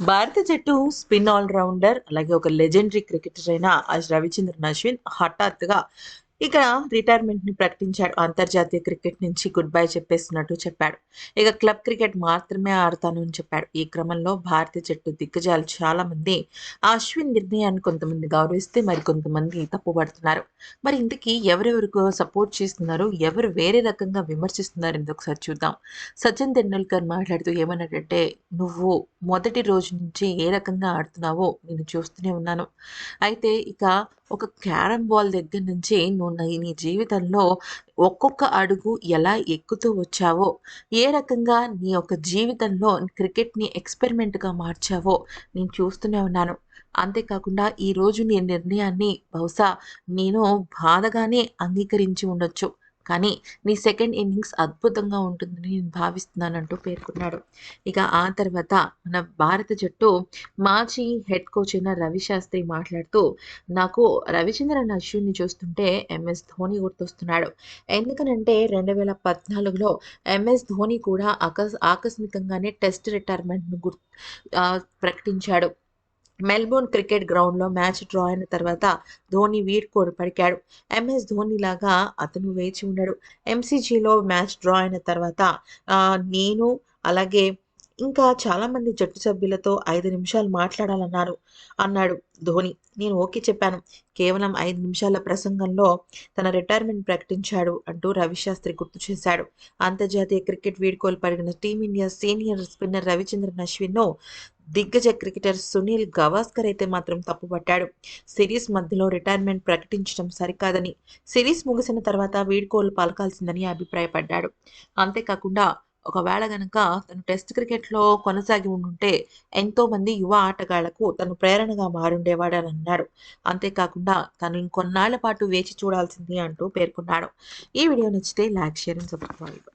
భారత జట్టు spin allrounder అలాగే ఒక లెజెండరీ క్రికెటర్ అయిన రవిచంద్రన్ అశ్విన్ హఠాత్తుగా ఇక రిటైర్మెంట్ని ప్రకటించాడు. అంతర్జాతీయ క్రికెట్ నుంచి గుడ్ బై చెప్పేస్తున్నట్టు చెప్పాడు. ఇక క్లబ్ క్రికెట్ మాత్రమే ఆడతాను అని చెప్పాడు. ఈ క్రమంలో భారత జట్టు దిగ్గజాలు చాలా మంది ఆ అశ్విన్ నిర్ణయాన్ని కొంతమంది గౌరవిస్తే మరి కొంతమంది తప్పుపడుతున్నారు. మరి ఇంతకీ ఎవరెవరికి సపోర్ట్ చేస్తున్నారు? ఎవరు వేరే రకంగా విమర్శిస్తున్నారు? అనేది ఒకసారి చూద్దాం. సచిన్ తెండూల్కర్ మాట్లాడుతూ ఏమన్నాడంటే నువ్వు మొదటి రోజు నుంచి ఏ రకంగా ఆడుతున్నావో నేను చూస్తూనే ఉన్నాను. అయితే ఇక ఒక క్యారమ్ బాల్ దగ్గర నుంచి నువ్వు నీ నీ జీవితంలో ఒక్కొక్క అడుగు ఎలా ఎక్కుతూ వచ్చావో ఏ రకంగా నీ యొక్క జీవితంలో క్రికెట్ని ఎక్స్పెరిమెంట్గా మార్చావో నేను చూస్తూనే ఉన్నాను. అంతేకాకుండా ఈరోజు నీ నిర్ణయాన్ని బహుశా నేను బాధగానే అంగీకరించి ఉండొచ్చు. కానీ నీ సెకండ్ ఇన్నింగ్స్ అద్భుతంగా ఉంటుందని నేను భావిస్తున్నానంటూ పేర్కొన్నాడు. ఇక ఆ తర్వాత మన భారత జట్టు మాజీ హెడ్ కోచ్ అయిన రవిశాస్త్రి మాట్లాడుతూ నాకు రవిచంద్రన్ అశ్విన్ని చూస్తుంటే ఎంఎస్ ధోని గుర్తొస్తున్నాడు. ఎందుకనంటే రెండు వేల పద్నాలుగులో ఎంఎస్ ధోని కూడా ఆకస్ ఆకస్మికంగానే టెస్ట్ రిటైర్మెంట్ను గుర్ ప్రకటించాడు. మెల్బోర్న్ క్రికెట్ గ్రౌండ్లో మ్యాచ్ డ్రా అయిన తర్వాత ధోని వీడ్కోడు పడికాడు ఎంఎస్ ధోని లాగా అతను వేచి ఉన్నాడు ఎంసీజీలో మ్యాచ్ డ్రా అయిన తర్వాత నేను అలాగే ఇంకా చాలామంది జట్టు సభ్యులతో ఐదు నిమిషాలు మాట్లాడాలన్నారు అన్నాడు ధోని. నేను ఓకే చెప్పాను. కేవలం ఐదు నిమిషాల ప్రసంగంలో తన రిటైర్మెంట్ ప్రకటించాడు అంటూ రవిశాస్త్రి గుర్తు చేశాడు. అంతర్జాతీయ క్రికెట్ వీడ్కోలు పడిన Team India senior spinner Ravichandran అశ్విన్ను దిగ్గజ క్రికెటర్ సునీల్ గవాస్కర్ అయితే మాత్రం తప్పుపట్టాడు. సిరీస్ మధ్యలో రిటైర్మెంట్ ప్రకటించడం సరికాదని సిరీస్ ముగిసిన తర్వాత వీడ్కోలు పలకాల్సిందని అభిప్రాయపడ్డాడు. అంతేకాకుండా ఒకవేళ గనక తను టెస్ట్ క్రికెట్లో కొనసాగి ఉండుంటే ఎంతోమంది యువ ఆటగాళ్ళకు తను ప్రేరణగా మారుండేవాడని అన్నాడు అంతేకాకుండా తను ఇంకొన్నాళ్ళ పాటు వేచి చూడాల్సింది అంటూ పేర్కొన్నాడు. ఈ వీడియో నచ్చితే లైక్ షేర్ అండ్ సబ్స్క్రైబ్.